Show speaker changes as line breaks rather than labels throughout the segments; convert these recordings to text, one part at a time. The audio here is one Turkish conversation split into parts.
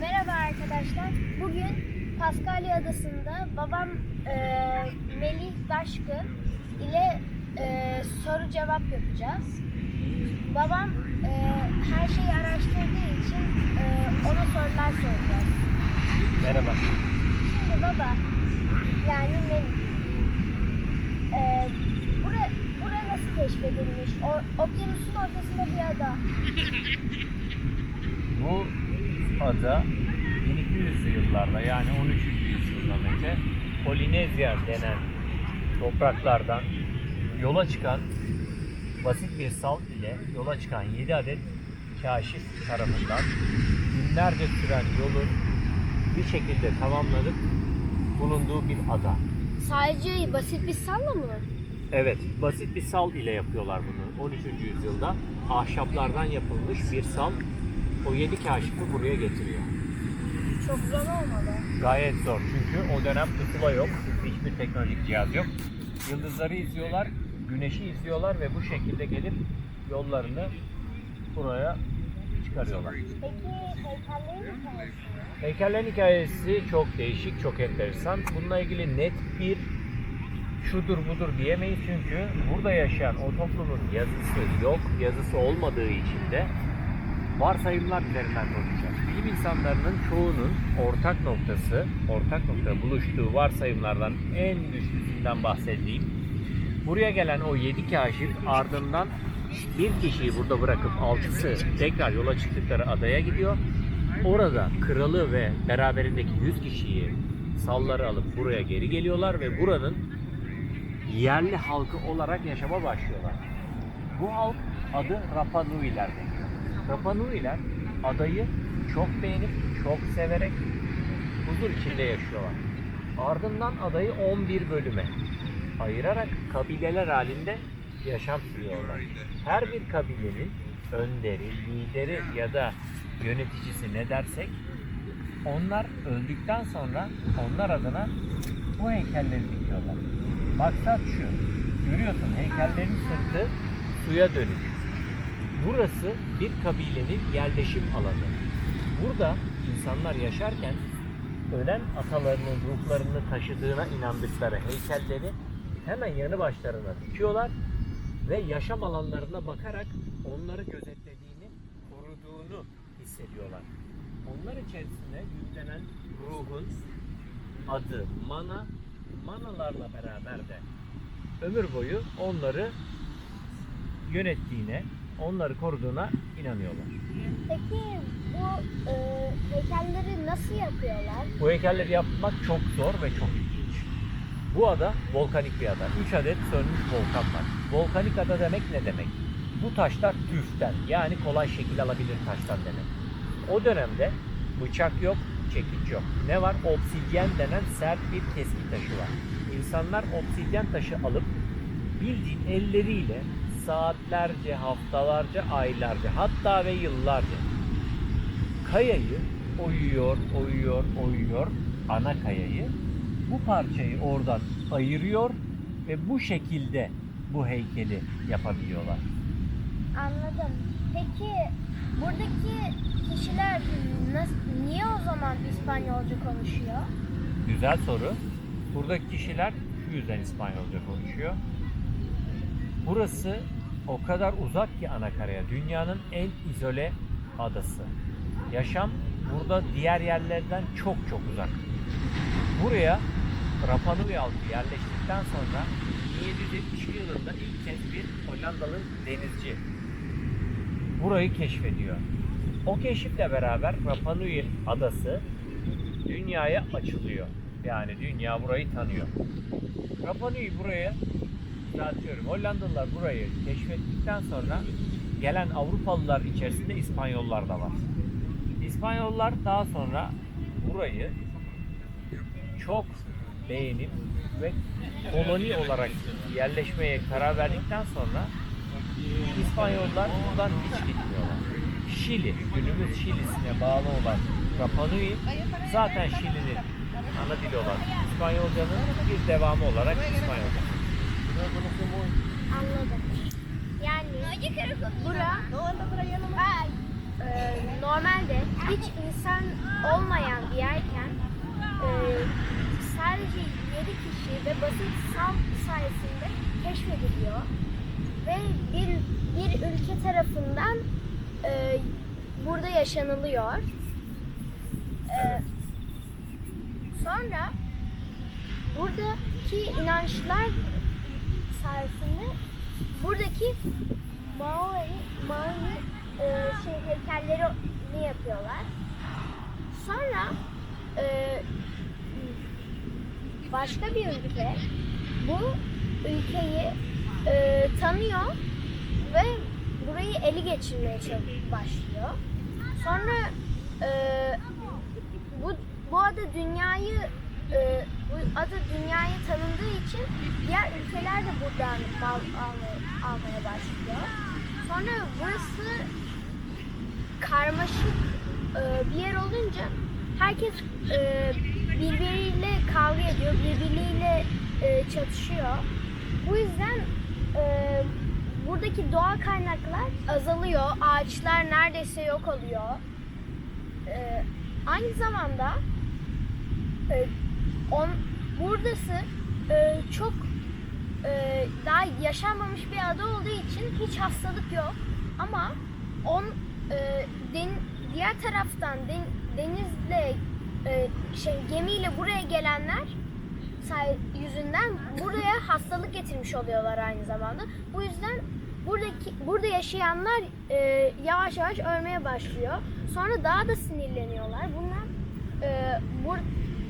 Merhaba arkadaşlar. Bugün Paskalya Adası'nda babam e, Melih Daşkı ile e, soru cevap yapacağız. Babam e, her şeyi araştırdığı için e, ona sorular soracağız.
Merhaba.
Şimdi baba, yani Melih, e, bura, bura nasıl keşfedilmiş? O, okyanusun ortasında bir ada.
Bu ada 1200'lü yıllarda yani 13. yüzyıldan önce Polinezya denen topraklardan yola çıkan basit bir sal ile yola çıkan 7 adet kaşif tarafından günlerce süren yolun bir şekilde tamamlanıp bulunduğu bir ada.
Sadece basit bir salla mı?
Evet, basit bir sal ile yapıyorlar bunu 13. yüzyılda. Ahşaplardan yapılmış bir sal o 7 kaşifi buraya getiriyor.
Çok zor olmadı.
Gayet zor çünkü o dönem pusula yok, hiçbir teknolojik cihaz yok. Yıldızları izliyorlar, güneşi izliyorlar ve bu şekilde gelip yollarını buraya çıkarıyorlar.
Peki heykellerin hikayesi?
Heykellerin hikayesi çok değişik, çok enteresan. Bununla ilgili net bir şudur budur diyemeyiz çünkü burada yaşayan o toplumun yazısı yok. Yazısı olmadığı için de varsayımlar üzerinden konuşacağız. Bilim insanlarının çoğunun ortak noktası, ortak nokta buluştuğu varsayımlardan en güçlüsünden bahsedeyim. Buraya gelen o yedi kaşif ardından bir kişiyi burada bırakıp altısı tekrar yola çıktıkları adaya gidiyor. Orada kralı ve beraberindeki 100 kişiyi salları alıp buraya geri geliyorlar ve buranın yerli halkı olarak yaşama başlıyorlar. Bu halk adı Rapa Nui'ler Nui'ler adayı çok beğenip, çok severek huzur içinde yaşıyorlar. Ardından adayı 11 bölüme ayırarak kabileler halinde yaşam sürüyorlar. Her bir kabilenin önderi, lideri ya da yöneticisi ne dersek onlar öldükten sonra onlar adına bu heykelleri dikiyorlar. Maksat şu, görüyorsun heykellerin sırtı suya dönük. Burası bir kabilenin yerleşim alanı. Burada insanlar yaşarken ölen atalarının ruhlarını taşıdığına inandıkları heykelleri hemen yanı başlarına dikiyorlar ve yaşam alanlarına bakarak onları gözetlediğini, koruduğunu hissediyorlar. Onlar içerisine yüklenen ruhun adı Mana, Manalarla beraber de ömür boyu onları yönettiğine, onları koruduğuna inanıyorlar.
Peki bu e, heykelleri nasıl yapıyorlar?
Bu heykelleri yapmak çok zor ve çok ilginç. Bu ada volkanik bir ada. 3 adet sönmüş volkan var. Volkanik ada demek ne demek? Bu taşlar tüften yani kolay şekil alabilir taştan demek. O dönemde bıçak yok, çekiç yok. Ne var? Obsidyen denen sert bir keski taşı var. İnsanlar obsidyen taşı alıp bildiğin elleriyle saatlerce, haftalarca, aylarca hatta ve yıllarca kayayı oyuyor, oyuyor, oyuyor ana kayayı. Bu parçayı oradan ayırıyor ve bu şekilde bu heykeli yapabiliyorlar.
Anladım. Peki buradaki kişiler nasıl, niye o zaman İspanyolca konuşuyor?
Güzel soru. Buradaki kişiler şu yüzden İspanyolca konuşuyor. Burası o kadar uzak ki anakaraya. Dünyanın en izole adası. Yaşam burada diğer yerlerden çok çok uzak. Buraya Rapa Nui halkı yerleştikten sonra 1772 yılında ilk kez bir Hollandalı denizci burayı keşfediyor. O keşifle beraber Rapa Nui adası dünyaya açılıyor. Yani dünya burayı tanıyor. Rapa Nui buraya düzeltiyorum. Hollandalılar burayı keşfettikten sonra gelen Avrupalılar içerisinde İspanyollar da var. İspanyollar daha sonra burayı çok beğenip ve koloni olarak yerleşmeye karar verdikten sonra İspanyollar buradan hiç gitmiyorlar. Şili, günümüz Şili'sine bağlı olan Rapa Nui zaten Şili'nin ana dili olan İspanyolcanın bir devamı olarak İspanyolca.
Anladım. Yani bura e, normalde hiç insan olmayan bir yerken e, sadece 7 kişi ve basit salt sayesinde keşfediliyor ve bir, bir ülke tarafından e, burada yaşanılıyor. E, sonra buradaki inançlar sayesinde buradaki Maori, Maori e, şey heykellerini yapıyorlar. Sonra e, başka bir ülke bu ülkeyi e, tanıyor ve burayı eli geçirmeye başlıyor. Sonra e, bu bu ada dünyayı e, bu ada dünyayı tanındığı için diğer ülkeler de buradan mal almaya, almaya başlıyor. Sonra burası karmaşık e, bir yer olunca herkes e, birbiriyle kavga ediyor, birbiriyle e, çatışıyor. Bu yüzden e, buradaki doğal kaynaklar azalıyor, ağaçlar neredeyse yok oluyor. E, aynı zamanda e, on, buradası e, çok e, daha yaşanmamış bir ada olduğu için hiç hastalık yok. Ama on e, den, diğer taraftan den, denizle e, şey gemiyle buraya gelenler say- yüzünden buraya hastalık getirmiş oluyorlar aynı zamanda. Bu yüzden buradaki burada yaşayanlar e, yavaş yavaş ölmeye başlıyor. Sonra daha da sinirleniyorlar. Bunlar e, bur,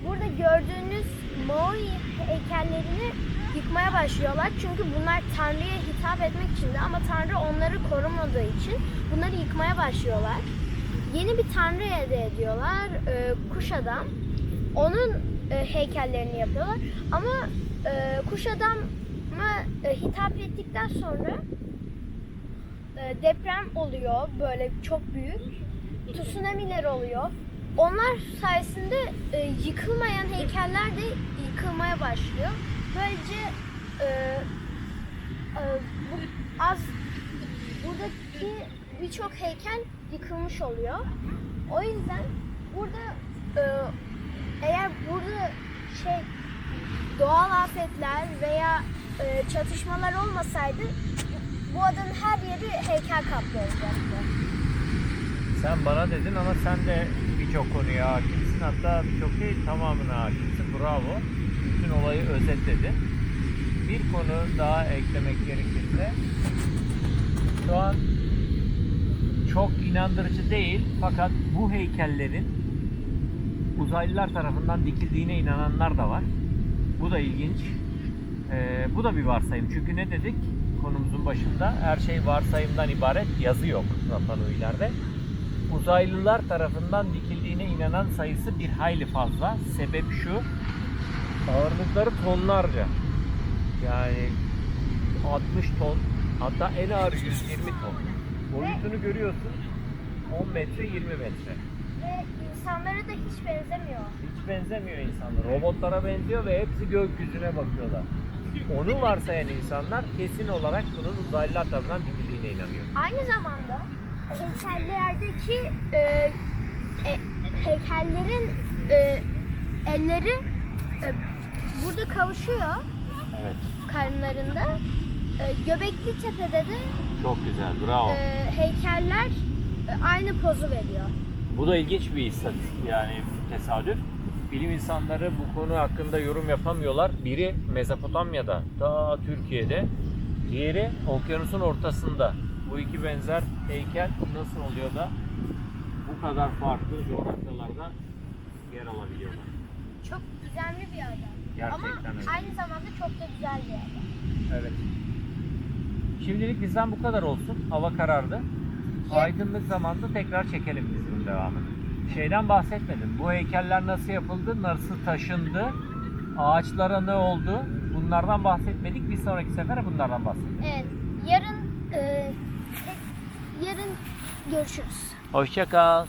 burada gördüğünüz Maori heykellerini yıkmaya başlıyorlar. Çünkü bunlar Tanrı'ya hitap etmek için de ama Tanrı onları korumadığı için bunları yıkmaya başlıyorlar. Yeni bir Tanrı elde ediyorlar. E, kuş adam. Onun e, heykellerini yapıyorlar. Ama e, kuş adama e, hitap ettikten sonra e, deprem oluyor böyle çok büyük. Tsunami'ler oluyor. Onlar sayesinde e, yıkılmayan heykeller de yıkılmaya başlıyor. Böylece e, e, bu az buradaki birçok heykel yıkılmış oluyor. O yüzden burada e, eğer burada şey doğal afetler veya e, çatışmalar olmasaydı bu adanın her yeri heykel kaplı olacaktı.
Sen bana dedin ama sen de birçok konuya hakimsin. Hatta birçok değil tamamına hakimsin. Bravo. Bütün olayı özetledin. Bir konu daha eklemek gerekirse şu an çok inandırıcı değil fakat bu heykellerin uzaylılar tarafından dikildiğine inananlar da var. Bu da ilginç. Ee, bu da bir varsayım. Çünkü ne dedik konumuzun başında? Her şey varsayımdan ibaret. Yazı yok Rapa Nui'lerde. Uzaylılar tarafından dikildiğine inanan sayısı bir hayli fazla. Sebep şu. Ağırlıkları tonlarca. Yani 60 ton hatta en ağır 120 ton. Boyutunu görüyorsun. 10 metre 20 metre.
Ve insanlara da hiç benzemiyor.
Hiç benzemiyor insanlar. Robotlara benziyor ve hepsi gökyüzüne bakıyorlar. Onu varsayan insanlar kesin olarak bunun uzaylılar tarafından dikildiğine inanıyor.
Aynı zamanda heykellerdeki e, e, heykellerin e, elleri e, burada kavuşuyor
Evet.
karınlarında. E, Göbekli Tepe'de de
Çok güzel. Bravo.
e, heykeller e, aynı pozu veriyor.
Bu da ilginç bir istatistik yani tesadüf. Bilim insanları bu konu hakkında yorum yapamıyorlar. Biri Mezopotamya'da, ta Türkiye'de. Diğeri okyanusun ortasında. Bu iki benzer heykel nasıl oluyor da bu kadar farklı coğrafyalarda yer alabiliyorlar?
Çok gizemli bir ada.
Gerçekten
Ama
öyle.
aynı zamanda çok da güzel bir ada.
Evet. Şimdilik bizden bu kadar olsun. Hava karardı. Aydınlık zamanda tekrar çekelim biz bunun devamını. Şeyden bahsetmedim. Bu heykeller nasıl yapıldı, nasıl taşındı, ağaçlara ne oldu? Bunlardan bahsetmedik. Bir sonraki sefere bunlardan bahsedelim.
Evet. Yarın yarın görüşürüz.
Hoşça kal.